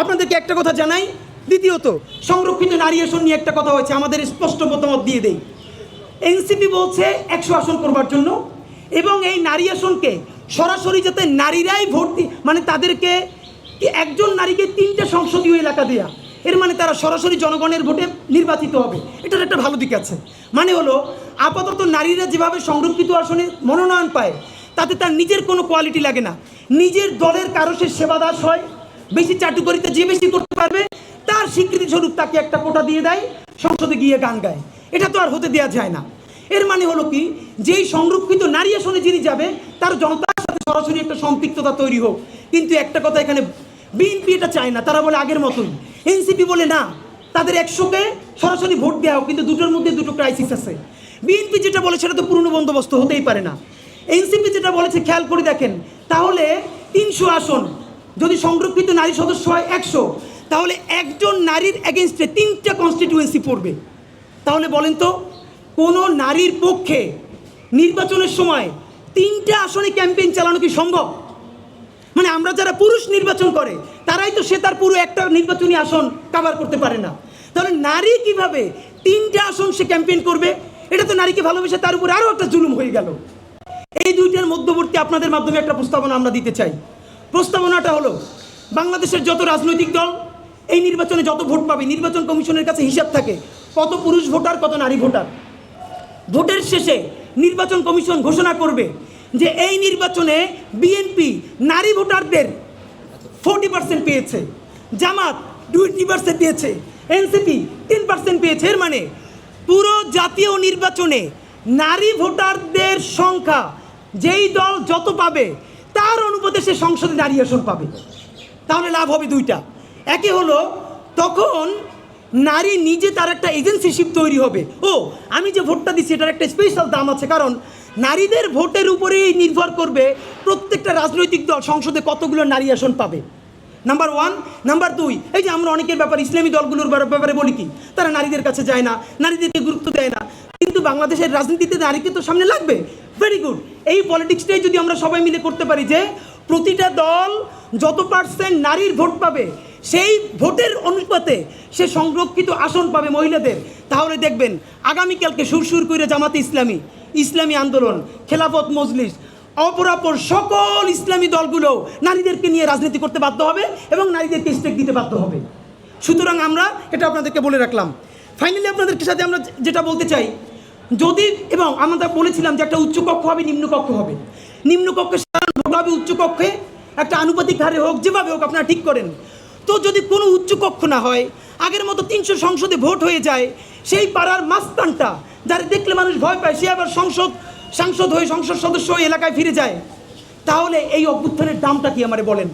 আপনাদেরকে একটা কথা জানাই। দ্বিতীয়ত, সংরক্ষিত নারী আসন নিয়ে একটা কথা হয়েছে, আমাদের স্পষ্ট মতামত দিয়ে দেই। এনসিপি বলছে একশো আসন করবার জন্য এবং এই নারী আসনকে সরাসরি যাতে নারীরাই ভোট মানে তাদেরকে একজন নারীকে তিনটা সংসদীয় এলাকা দেয়া, এর মানে তারা সরাসরি জনগণের ভোটে নির্বাচিত হবে। এটার একটা ভালো দিক আছে। মানে হলো, আপাতত নারীরা যেভাবে সংরক্ষিত আসনে মনোনয়ন পায়, তাতে তার নিজের কোনো কোয়ালিটি লাগে না। নিজের দলের কারও সে সেবা দাস হয় বেশি চাটুকরিতে যে বেশি করতে পারবে, তার স্বীকৃতি স্বরূপ তাকে একটা কোটা দিয়ে দেয়, সংসদে গিয়ে গান গায়। এটা তো আর হতে দেওয়া যায় না। এর মানে হলো কি? যেই সংরক্ষিত নারী আসনে যিনি যাবে, তার জনতার সাথে সরাসরি একটা সম্পৃক্ততা তৈরি হোক। কিন্তু একটা কথা এখানে, বিএনপি এটা চায় না, তারা বলে আগের মতোই। এনসিপি বলে না, তাদের একশোকে সরাসরি ভোট দেওয়া হোক, কিন্তু দুটোর মধ্যে দুটো ক্রাইসিস আছে। বিএনপি যেটা বলে সেটা তো পুরনো বন্দোবস্ত হতেই পারে না। এনসিপি যেটা বলেছে, খেয়াল করে দেখেন, তাহলে তিনশো আসন যদি সংরক্ষিত নারী সদস্য হয় একশো, তাহলে একজন নারীর এগেনস্টে তিনটা কনস্টিটিউয়েন্সি পড়বে। তাহলে বলেন তো, কোনো নারীর পক্ষে নির্বাচনের সময় তিনটা আসনে ক্যাম্পেইন চালানো কি সম্ভব? মানে আমরা যারা পুরুষ নির্বাচন করে, তারাই তো সে তার পুরো একটা নির্বাচনী আসন কাভার করতে পারে না। তাহলে নারী কীভাবে তিনটা আসন সে ক্যাম্পেইন করবে? এটা তো নারীকে ভালোবেসে তার উপরে আরও একটা জুলুম হয়ে গেল। এই দুইটার মধ্যবর্তী আপনাদের মাধ্যমে একটা প্রস্তাবনা আমরা দিতে চাই। প্রস্তাবনাটা হলো, বাংলাদেশের যত রাজনৈতিক দল এই নির্বাচনে যত ভোট পাবে, নির্বাচন কমিশনের কাছে হিসাব থাকে কত পুরুষ ভোটার, কত নারী ভোটার। ভোটের শেষে নির্বাচন কমিশন ঘোষণা করবে যে এই নির্বাচনে বিএনপি নারী ভোটারদের ফোর্টি পার্সেন্ট পেয়েছে, জামাত টোয়েন্টি পার্সেন্ট পেয়েছে, এনসিপি টেন পার্সেন্ট পেয়েছে। এর মানে পুরো জাতীয় নির্বাচনে নারী ভোটারদের সংখ্যা যেই দল যত পাবে তার অনুপাতে সে সংসদে নারী আসন পাবে। তাহলে লাভ হবে দুইটা। একে হলো, তখন নারী নিজে তার একটা এজেন্সিশিপ তৈরি হবে। ও, আমি যে ভোটটা দিচ্ছি এটার একটা স্পেশাল দাম আছে। কারণ নারীদের ভোটের উপরেই নির্ভর করবে প্রত্যেকটা রাজনৈতিক দল, সংসদে কতগুলো নারী আসন পাবে। নাম্বার ওয়ান নাম্বার দুই এই যে আমরা অনেকের ব্যাপারে, ইসলামী দলগুলোর ব্যাপারে বলি কি, তারা নারীদের কাছে যায় না, নারীদেরকে গুরুত্ব দেয় না। কিন্তু বাংলাদেশের রাজনীতিতে নারীকে তো সামনে লাগবে। ভেরি গুড এই পলিটিক্সটাই যদি আমরা সবাই মিলে করতে পারি যে প্রতিটা দল যত পার্সেন্ট নারীর ভোট পাবে, সেই ভোটের অনুপাতে সে সংরক্ষিত আসন পাবে মহিলাদের। তাহলে দেখবেন, আগামীকালকে সুরসুর করে জামাতে ইসলামী ইসলামী আন্দোলন, খেলাফত মজলিস, অপরাপর সকল ইসলামী দলগুলো নারীদেরকে নিয়ে রাজনীতি করতে বাধ্য হবে এবং নারীদেরকে স্টেক দিতে বাধ্য হবে। সুতরাং আমরা, এটা আপনাদেরকে বলে রাখলাম। ফাইনালি আপনাদের সাথে আমরা যেটা বলতে চাই যদি, এবং আমরা বলেছিলাম যে একটা উচ্চকক্ষ হবে নিম্নকক্ষ হবে। নিম্নকক্ষে সাধারণ হবে উচ্চকক্ষে একটা আনুপাতিক হারে হোক, যেভাবে হোক আপনারা ঠিক করেন। তো যদি কোনো উচ্চকক্ষ না হয়, আগের মতো তিনশো সংসদে ভোট হয়ে যায়, সেই পাড়ার মাস্তানটা যারা দেখলে মানুষ ভয় পায়, সে আবার সংসদ, সাংসদ হয়ে সংসদ সদস্য হয়ে এলাকায় ফিরে যায়। তাহলে এই অভ্যুত্থানের দামটা কি আমারে বলেন?